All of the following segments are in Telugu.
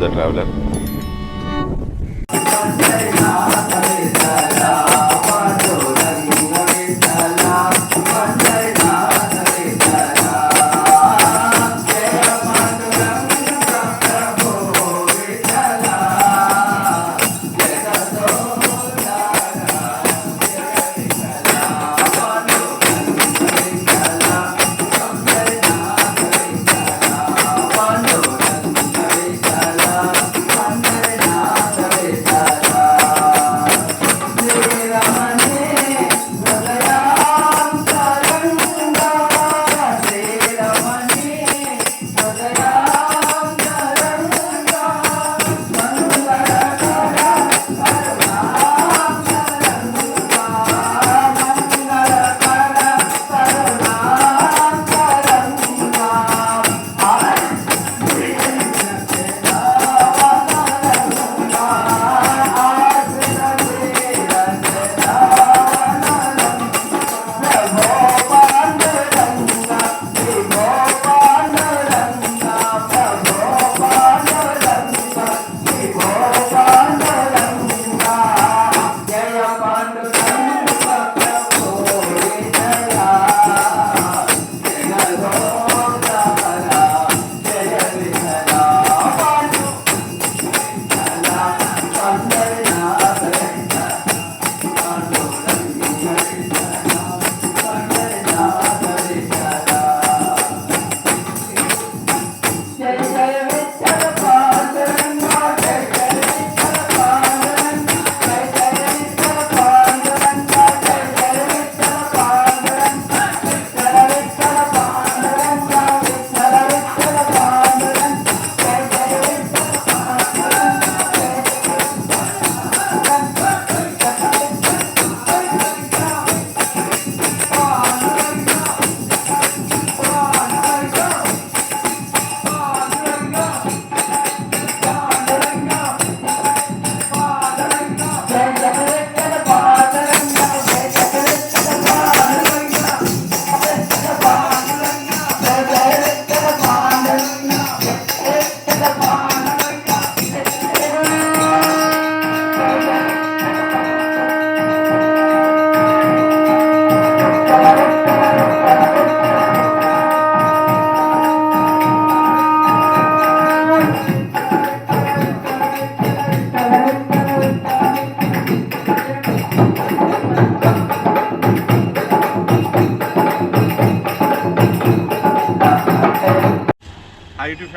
the traveler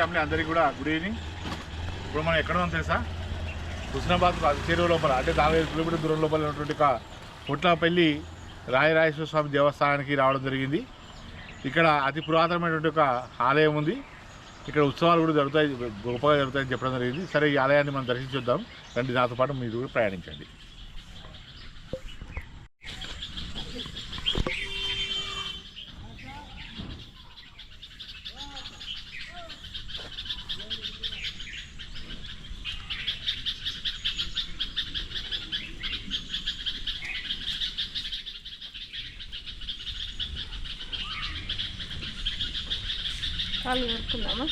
ఫ్యామిలీ అందరికీ కూడా గుడ్ ఈవినింగ్. ఇప్పుడు మనం ఎక్కడ ఉన్నాం తెలుసా? హుస్నాబాద్ చెరువు లోపల అంటే నాలుగు ఐదు కిలోమీటర్ దూరం లోపల ఉన్నటువంటి ఒక పుట్లపల్లి రాయరాజేశ్వర స్వామి దేవస్థానానికి రావడం జరిగింది. ఇక్కడ అతి పురాతనమైనటువంటి ఒక ఆలయం ఉంది. ఇక్కడ ఉత్సవాలు కూడా జరుగుతాయి గొప్పగా జరుగుతాయని చెప్పడం జరిగింది. సరే ఈ ఆలయాన్ని మనం దర్శించొద్దాం రండి నాతో పాటు మీరు కూడా ప్రయాణించండి. కాళ్ళు కడుక్కుందామా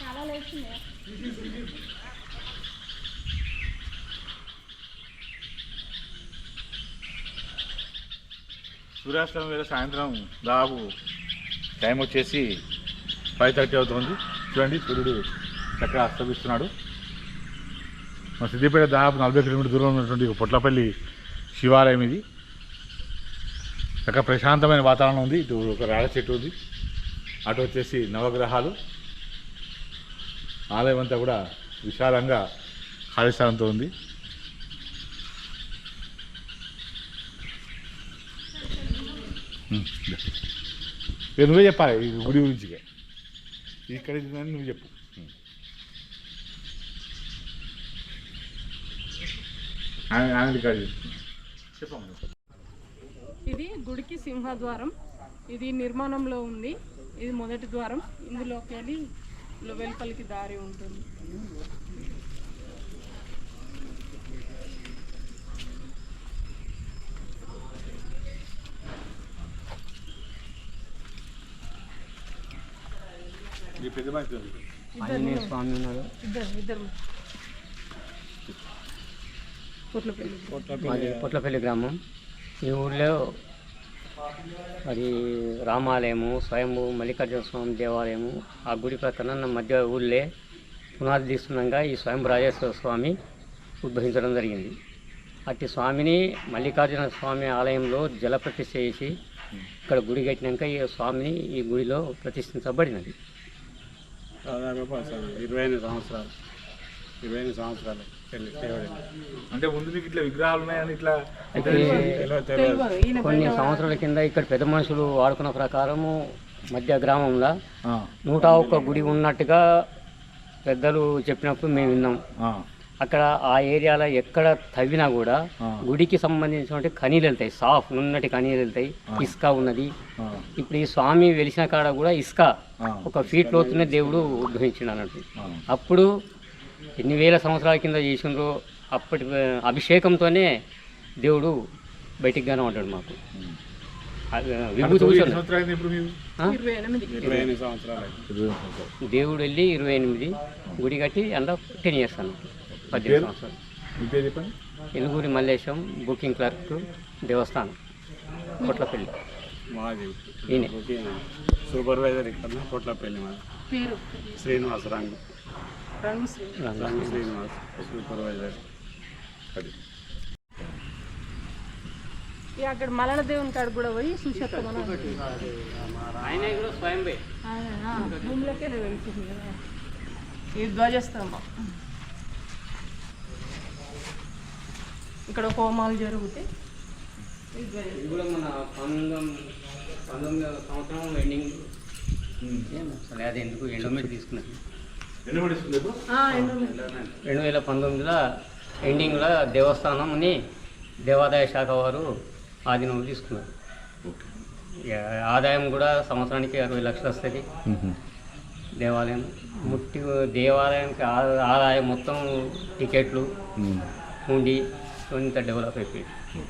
చాలా లేచింది వేళ సాయంత్రం దాదాపు టైం వచ్చేసి ఫైవ్ థర్టీ అవుతుంది. చూడండి సూర్యుడు చక్కగా అస్తమిస్తున్నాడు. మా సిద్దిపేట దాదాపు నలభై కిలోమీటర్ దూరం ఉన్నటువంటి పొట్లపల్లి శివాలయం ఇది. చక్కగా ప్రశాంతమైన వాతావరణం ఉంది. ఇటు ఒక రాళ్ళ చెట్టు ఉంది. అటు వచ్చేసి నవగ్రహాలు. ఆలయం అంతా కూడా విశాలంగా ఖాళీస్థలంతో ఉంది. ఇక నువ్వే చెప్పాలి ఈ గుడి గురించి ఇక్కడ నువ్వు చెప్పు. ఉమ్. ఆయన ఆయన చెప్పమ్మా ఇది గుడికి సింహద్వారం. ఇది నిర్మాణంలో ఉంది. ఇది మొదటి ద్వారం. ఇందులోకి వెళ్ళి వెలుపలికి దారి ఉంటుంది. పొట్లపల్లి గ్రామం. ఈ ఊళ్ళో మరి రామాలయము స్వయంభూ మల్లికార్జున స్వామి దేవాలయము ఆ గుడి ప్రక్కన మధ్య ఊళ్ళే పునాది తీస్తుండగా ఈ స్వయం రాజేశ్వర స్వామి ఉద్భవించడం జరిగింది. అట్టి స్వామిని మల్లికార్జున స్వామి ఆలయంలో జల ప్రతిష్ఠ చేసి ఇక్కడ గుడి కట్టినాక ఈ స్వామిని ఈ గుడిలో ప్రతిష్ఠించబడినది. దాదాపు ఇరవై ఎనిమిది సంవత్సరాలు ఇరవై ఎనిమిది సంవత్సరాలు. అంటే ముందు మీకు ఇట్లా విగ్రహాలు ఉన్నాయని ఇట్లా కొన్ని సంవత్సరాల కింద ఇక్కడ పెద్ద మనుషులు వాడుకున్న ప్రకారము మధ్య గ్రామంలో నూట ఒక్క గుడి ఉన్నట్టుగా పెద్దలు చెప్పినప్పుడు మేము విన్నాం. అక్కడ ఆ ఏరియాలో ఎక్కడ తవ్వినా కూడా. గుడికి సంబంధించినటువంటి కనీలు వెళ్తాయి. సాఫ్ నున్నటి కనీలు వెళ్తాయి. ఇసుక ఉన్నది. ఇప్పుడు ఈ స్వామి వెలిసిన కాడ కూడా ఇసుక ఒక ఫీట్ లోతునే దేవుడు ఉద్భవించిండు అన్నట్టు. అప్పుడు ఎన్ని వేల సంవత్సరాల కింద చేసిండ్రో అప్పటి అభిషేకంతోనే దేవుడు బయటికి గానే ఉంటాడు మాకు. విభూతి దేవుడు వెళ్ళి ఇరవై ఎనిమిది గుడి కట్టి అందులో టెన్ ఇయర్స్ అన్నట్టు పద్దెనిమిది? సంవత్సరాలు. ఎలుగురి మల్లేశం బుకింగ్ క్లర్క్ దేవస్థానం కొట్లపల్లి. ఈయన. సూపర్వైజర్ ఇక్కడ కోట్లపల్లి మాది. పేరు? శ్రీనివాస్ రంగు శ్రీనివాస్ సూపర్వైజర్ ఇక అక్కడ మలన దేవుని కాడ కూడా పోయి చూసేస్తాం ఆయన కూడా స్వయం భూమిలోకే వెళ్తుంది ఇది ధ్వజస్తంభం ఇక్కడ హోమాలు జరుగుతాయి ఇది కూడా మన పంతొమ్మిది పంతొమ్మిది సంవత్సరం ఎండింగ్ అసలు అది ఎందుకు ఎండోమెంట్ తీసుకున్నాను రెండు వేల పంతొమ్మిదిలో ఎండింగ్లో దేవస్థానంని దేవాదాయ శాఖ వారు ఆధీనంలో తీసుకున్నారు. ఆదాయం కూడా సంవత్సరానికి అరవై లక్షలు వస్తుంది. దేవాలయం ముట్టి దేవాలయానికి ఆ- ఆదాయం మొత్తం టికెట్లు ఉండి ఇంత డెవలప్ అయిపోయింది.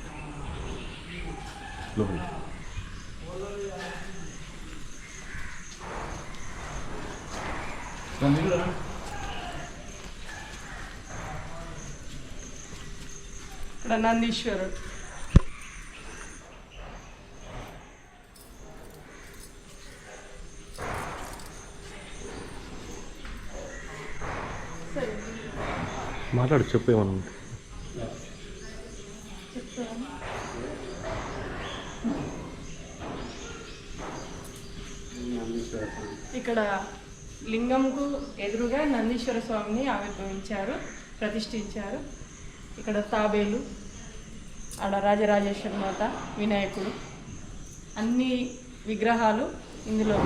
ఇక్కడ నందీశ్వరుడు మాట్లాడు చెప్పు ఏమన్నా ఇక్కడ లింగంకు ఎదురుగా నందీశ్వర స్వామిని ఆవిర్భవించారు ప్రతిష్ఠించారు. ఇక్కడ తాబేలు ఆడ రాజరాజేశ్వర మాత వినాయకుడు. అన్ని విగ్రహాలు ఇందులో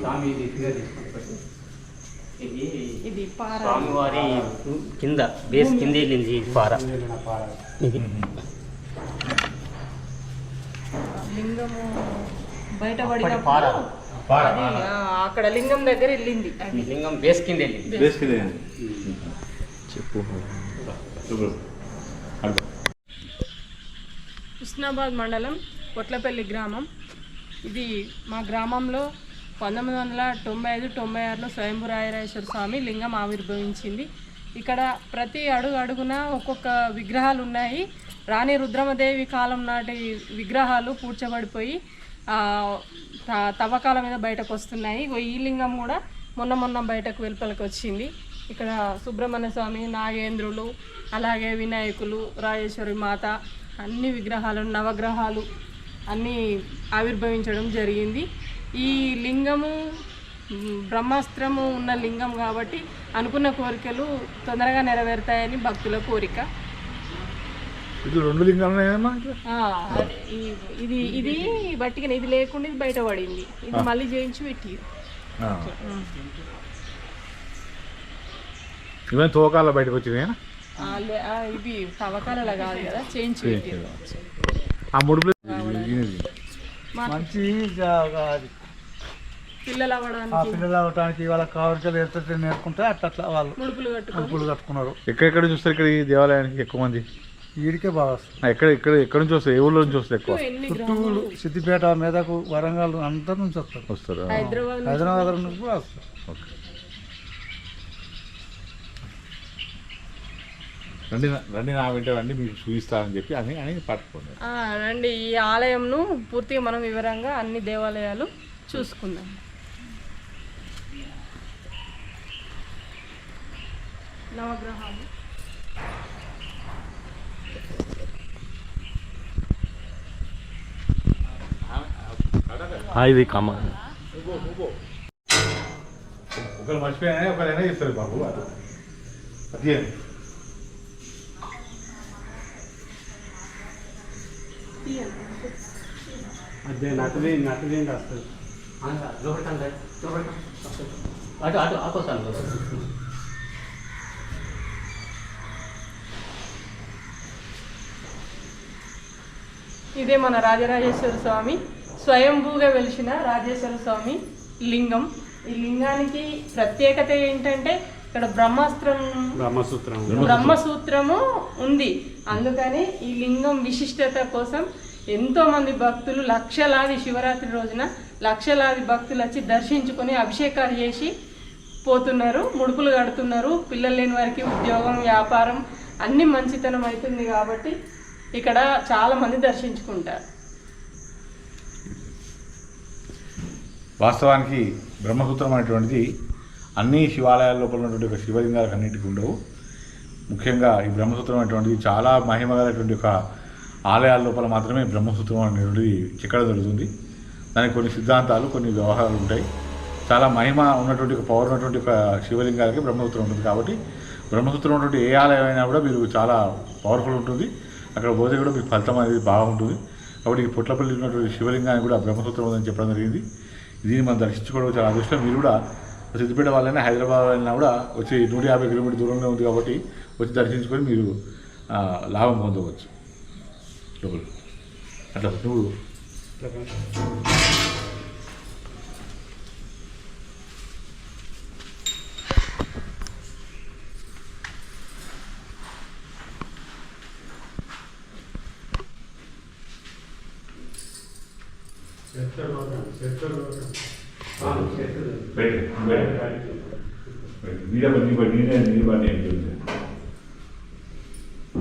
స్వామి ఇది పార. స్వామివారి కింద బేస్ కింద వెళ్ళింది పార. లింగము బయటపడినప్పుడు పార అది ఆ, అక్కడ లింగం దగ్గర వెళ్ళింది. లింగం బేస్ కింద వెళ్ళింది. చెప్పు. హుస్నాబాద్ మండలం కొట్లపల్లి గ్రామం. ఇది మా గ్రామంలో పంతొమ్మిది వందల తొంభై ఐదు తొంభై ఆరులో స్వయంభురాయరేశ్వర స్వామి లింగం ఆవిర్భవించింది. ఇక్కడ ప్రతి అడుగు అడుగున ఒక్కొక్క విగ్రహాలు ఉన్నాయి. రాణి రుద్రమదేవి కాలం నాటి విగ్రహాలు పూడ్చబడిపోయి తవ్వకాల మీద బయటకు వస్తున్నాయి ఈ లింగం కూడా మొన్న మొన్న బయటకు వెలుపలకి వచ్చింది ఇక్కడ సుబ్రహ్మణ్య స్వామి నాగేంద్రులు అలాగే వినాయకులు రాజేశ్వరి మాత అన్ని విగ్రహాలు నవగ్రహాలు అన్నీ ఆవిర్భవించడం జరిగింది. ఈ లింగము బ్రహ్మాస్త్రము ఉన్న లింగం కాబట్టి అనుకున్న కోరికలు తొందరగా నెరవేరుతాయని భక్తుల కోరిక. ఇది రెండు లింగాలు ఉన్నాయమ్మా ఇది ఇది బట్టిగా ఇది లేకుండా ఇది బయటపడింది ఇది మళ్ళీ చేయించి పెట్టి. ఇవన్నీ తోకాల బయటకు వచ్చినాయా? ఇవి తవ్వకాలలో కాదు కదా చేయించి పెట్టి ఆ ముడుపులు మంచి పిల్లలు ఆ అవ్వడానికి పిల్లలు వాళ్ళ కావరికలు ఎత్తే నేర్చుకుంటే అట్లా అట్లా వాళ్ళు ముడుపులు కట్టుకున్నారు. ఎక్కడెక్కడ చూస్తారు ఇక్కడ ఈ దేవాలయానికి ఎక్కువ మంది? ఈడికే బాగా వస్తుంది. ఎక్కడ ఎక్కడ ఎక్కడ నుంచి వస్తాయి? ఏ ఊళ్ళో నుంచి వస్తాయి ఎక్కువ? చుట్టూరు సిద్దిపేట మెదకు వరంగల్ అంతా నుంచి వస్తారు. వస్తారు? హైదరాబాద్ హైదరాబాద్ నుంచి కూడా వస్తారు. ఓకే. రండి నా- రండి నా వెంట రండి మీకు చూపిస్తానని చెప్పి అని అని పట్టుకోండి ఆ, రండి. ఈ ఆలయంను పూర్తిగా మనం వివరంగా అన్ని దేవాలయాలు చూసుకుందాం. నవగ్రహాలు. ఆ, ఇది కమ్మ. ఒకరు మర్చిపోయినా ఒకరైనా ఇస్తారు బాబు అది. అది అదే నటది నటది వస్తుంది అటు అటు ఆకోసాను ఇదే మన రాజరాజేశ్వర స్వామి. స్వయంభూగా వెలిసిన రాజేశ్వర స్వామి లింగం. ఈ లింగానికి ప్రత్యేకత ఏంటంటే ఇక్కడ బ్రహ్మాస్త్రం బ్రహ్మసూత్రం. బ్రహ్మసూత్రము ఉంది. అందుకని ఈ లింగం విశిష్టత కోసం ఎంతో మంది భక్తులు లక్షలాది శివరాత్రి రోజున లక్షలాది భక్తులు వచ్చి దర్శించుకొని అభిషేకాలు చేసి పోతున్నారు ముడుపులు కడుతున్నారు. పిల్లలు లేని వారికి ఉద్యోగం వ్యాపారం అన్ని మంచితనం అవుతుంది కాబట్టి ఇక్కడ చాలా మంది దర్శించుకుంటారు. వాస్తవానికి బ్రహ్మసూత్రం అనేటువంటిది అన్ని శివాలయాల లోపల ఉన్నటువంటి ఒక శివలింగాలకు అన్నింటికి ఉండవు. ముఖ్యంగా ఈ బ్రహ్మసూత్రం అనేటువంటిది చాలా మహిమగలటువంటి ఒక ఆలయాల లోపల మాత్రమే బ్రహ్మసూత్రం అనేటువంటిది చిక్కడ జరుగుతుంది దానికి కొన్ని సిద్ధాంతాలు కొన్ని వ్యవహారాలు ఉంటాయి. చాలా మహిమ ఉన్నటువంటి ఒక పవర్ ఉన్నటువంటి ఒక శివలింగాలకి బ్రహ్మసూత్రం ఉంటుంది కాబట్టి బ్రహ్మసూత్రం ఉన్నటువంటి ఏ ఆలయం అయినా కూడా మీరు చాలా పవర్ఫుల్ ఉంటుంది. అక్కడ పోతే కూడా మీకు ఫలితం అనేది బాగుంటుంది. కాబట్టి ఈ పుట్లపల్లి ఉన్నటువంటి శివలింగాన్ని కూడా బ్రహ్మసూత్రం ఉందని చెప్పడం జరిగింది. దీన్ని మనం దర్శించుకోవడం చాలా అదృష్టం. మీరు కూడా సిద్దిపేట వాళ్ళైనా హైదరాబాద్ వాళ్ళైనా కూడా వచ్చి నూట యాభై కిలోమీటర్ దూరంలో ఉంది కాబట్టి వచ్చి దర్శించుకొని మీరు లాభం పొందవచ్చు. లోపల. అట్లా. నువ్వు. నీడ పని నీడే నీరు పని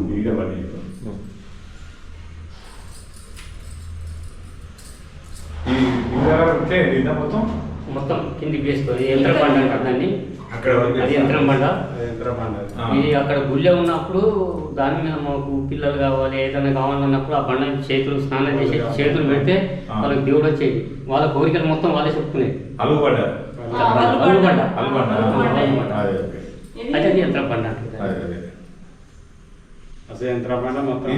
నీడ పని ఈ నీడ ఉంటే నిన్న మొత్తం మొత్తం కిందికి వేసుకోవాలి యంత్రం పండుగ అంటారు దాన్ని అక్కడ. ఇది అక్కడ గుళ్ళె ఉన్నప్పుడు దాని మీద మాకు పిల్లలు కావాలి ఏదైనా కావాలన్నప్పుడు ఆ బండ చేతులు స్నానం చేసి చేతులు పెడితే. వాళ్ళకి దేవుడు వచ్చేది వాళ్ళ కోరికలు మొత్తం వాళ్ళే చెప్పుకునేది. అలుగుబండ. అదే యంత్రం బండ. అసలు యంత్రం మొత్తం